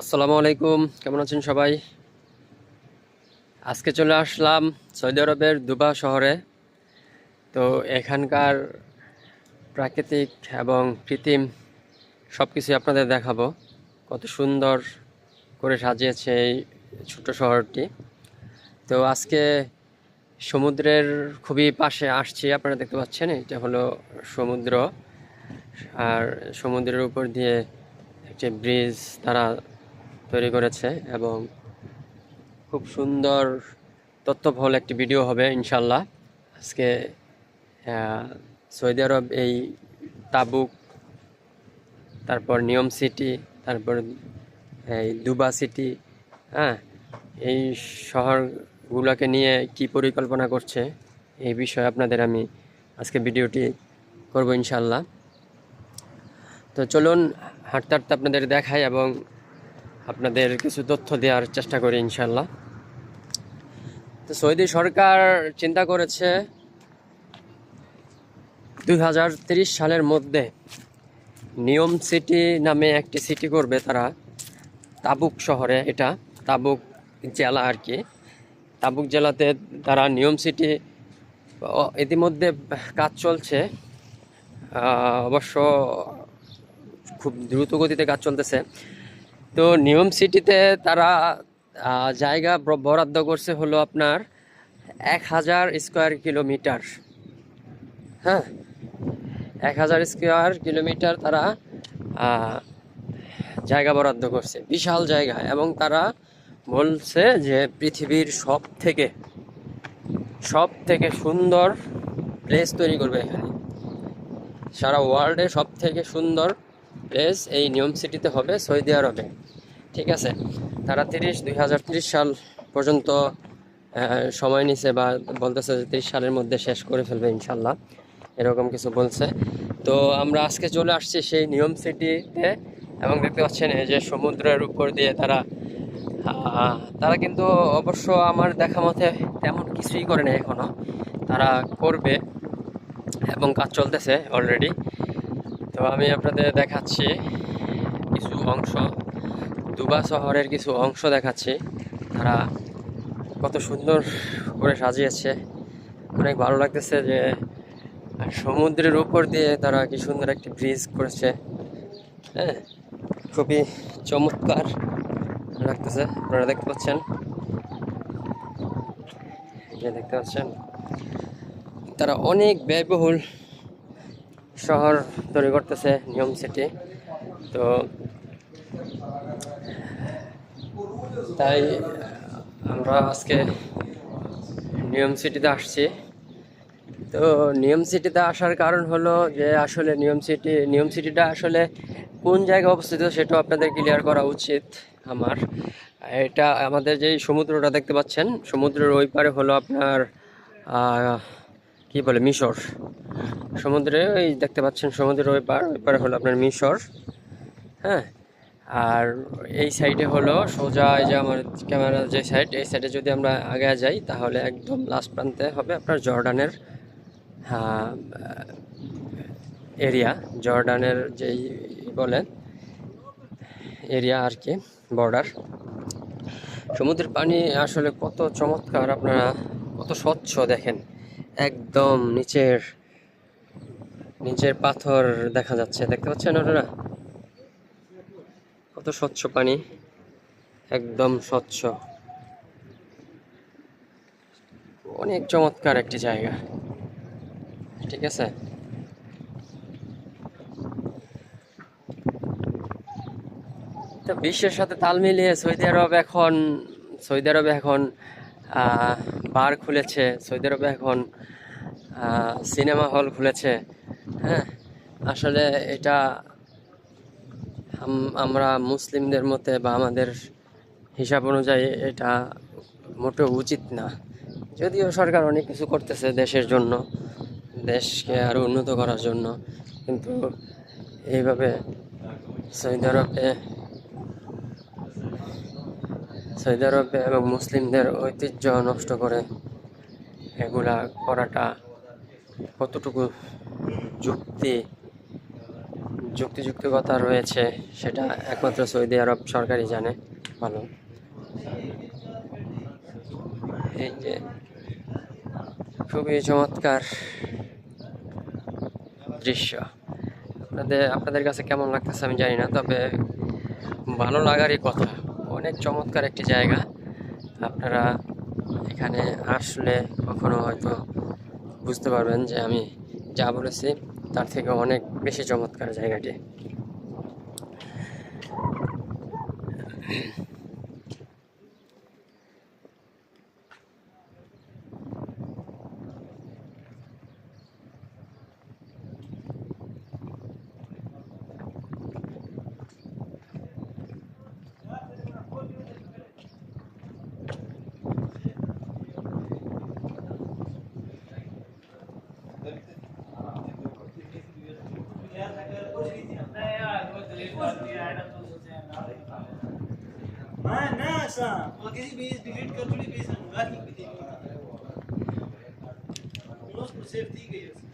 আসসালামু আলাইকুম, কেমন আছেন সবাই? আজকে চলে আসলাম সৌদি আরবের দুবা শহরে। তো এখানকার প্রাকৃতিক এবং কৃত্রিম সব কিছুই আপনাদের দেখাবো। কত সুন্দর করে সাজিয়েছে এই ছোট্ট শহরটি। তো আজকে সমুদ্রের খুবই পাশে আসছি, আপনারা দেখতে পাচ্ছেন, এটা হলো সমুদ্র। আর সমুদ্রের উপর দিয়ে একটি ব্রিজ তারা তৈরি করেছে এবং খুব সুন্দর তথ্যবহুল একটি ভিডিও হবে ইনশাল্লাহ আজকে সৌদি আরব এই তাবুক, তারপর নিয়ম সিটি, তারপর এই দুবা সিটি হ্যাঁ এই শহরগুলোকে নিয়ে কি পরিকল্পনা করছে এই বিষয়ে আপনাদের আমি আজকে ভিডিওটি করব ইনশাল্লাহ তো চলুন, হাঁটতে হাঁটতে আপনাদের দেখাই এবং আপনাদের কিছু তথ্য দেওয়ার চেষ্টা করি ইনশাল্লাহ তো সৌদি সরকার চিন্তা করেছে, দুই সালের মধ্যে নিয়ম সিটি নামে একটি সিটি করবে তারা, তাবুক শহরে এটা, তাবুক জেলা আর কি। তাবুক জেলাতে তারা নিয়ম সিটি ইতিমধ্যে কাজ চলছে। অবশ্য খুব দ্রুত গতিতে কাজ চলতেছে। তো নিয়ম সিটিতে তারা জায়গা বরাদ্দ করছে হলো আপনার এক হাজার স্কোয়ার কিলোমিটার। হ্যাঁ এক হাজার স্কোয়ার কিলোমিটার তারা জায়গা বরাদ্দ করছে। বিশাল জায়গা এবং তারা বলছে যে পৃথিবীর সব থেকে সব থেকে সুন্দর প্লেস তৈরি করবে এখানে। সারা ওয়ার্ল্ডে সব থেকে সুন্দর প্লেস এই নিয়ম সিটিতে হবে সৌদি আরবে ঠিক আছে? তারা তিরিশ, দুই হাজার তিরিশ সাল পর্যন্ত সময় নিছে বা বলতেছে যে তিরিশ সালের মধ্যে শেষ করে ফেলবে ইনশাল্লাহ এরকম কিছু বলছে। তো আমরা আজকে চলে আসছি সেই নিয়ম সিটিতে এবং দেখতে পাচ্ছেন যে সমুদ্রের উপর দিয়ে তারা তারা কিন্তু অবশ্য আমার দেখা মতে তেমন কিছুই করে না এখনও। তারা করবে এবং কাজ চলতেছে অলরেডি। তো আমি আপনাদের দেখাচ্ছি কিছু অংশ। দুবা শহরের কিছু অংশ দেখাচ্ছি। তারা কত সুন্দর করে সাজিয়েছে। অনেক ভালো লাগতেছে যে সমুদ্রের উপর দিয়ে তারা কি সুন্দর একটি ব্রিজ করেছে। হ্যাঁ খুবই চমৎকার লাগতেছে। আপনারা দেখতে পাচ্ছেন। দেখতে পাচ্ছেন। তারা অনেক ব্যয়বহুল শহর তৈরি করতেছে নিয়ম সিটি। তো তাই আমরা আজকে নিয়ম সিটিতে আসছি। তো নিয়ম সিটিতে আসার কারণ হলো যে আসলে নিয়ম সিটি, নিয়ম সিটিটা আসলে কোন জায়গায় অবস্থিত সেটাও আপনাদের ক্লিয়ার করা উচিত আমার। এটা আমাদের যেই সমুদ্রটা দেখতে পাচ্ছেন, সমুদ্রের ওই পারে হলো আপনার কি বলে, মিশর। সমুদ্রে ওই দেখতে পাচ্ছেন, সমুদ্রের ওই পার, ওই পারে হলো আপনার মিশর হ্যাঁ? আর এই সাইডে হলো সোজা এই যে আমার ক্যামেরার যে সাইড, এই সাইডে যদি আমরা আগে যাই, তাহলে একদম লাস্ট প্রান্তে হবে আপনার জর্ডানের এরিয়া। জর্ডানের যেই বলেন এরিয়া আর কি, বর্ডার। সমুদ্রের পানি আসলে কত চমৎকার, আপনারা কত স্বচ্ছ দেখেন। একদম নিচের নিচের পাথর দেখা যাচ্ছে। দেখতে পাচ্ছেন আপনারা? কত স্বচ্ছ পানি। একদম স্বচ্ছ। অনেক চমৎকার একটি জায়গা। ঠিক আছে? তো বিশ্বের সাথে তাল মিলিয়ে সৌদি আরব এখন, সৌদি আরবে এখন বার খুলেছে, সৌদি আরবে এখন সিনেমা হল খুলেছে। হ্যাঁ আসলে এটা আমরা মুসলিমদের মতে বা আমাদের হিসাব অনুযায়ী এটা মোটেও উচিত না। যদিও সরকার অনেক কিছু করতেছে দেশের জন্য, দেশকে আরও উন্নত করার জন্য, কিন্তু এইভাবে সৌদি আরবে সৌদি আরবে এবং মুসলিমদের ঐতিহ্য নষ্ট করে এগুলা করাটা কতটুকু যুক্তি, যুক্তিযুক্তিকতা রয়েছে সেটা একমাত্র সৌদি আরব সরকারই জানে, ভালো। এই যে খুবই চমৎকার দৃশ্য। আপনাদের আপনাদের কাছে কেমন লাগতেছে আমি জানি না, তবে ভালো লাগারই কথা। অনেক চমৎকার একটি জায়গা। আপনারা এখানে আসলে কখনো হয়তো বুঝতে পারবেন যে আমি যা বলেছি, তার থেকে অনেক বেশি চমৎকার জায়গাটি। मैं ना ऐसा और किसी भी डिलीट कर चुकी बेसन होगा कि किसी भी सेफ़ थी गई है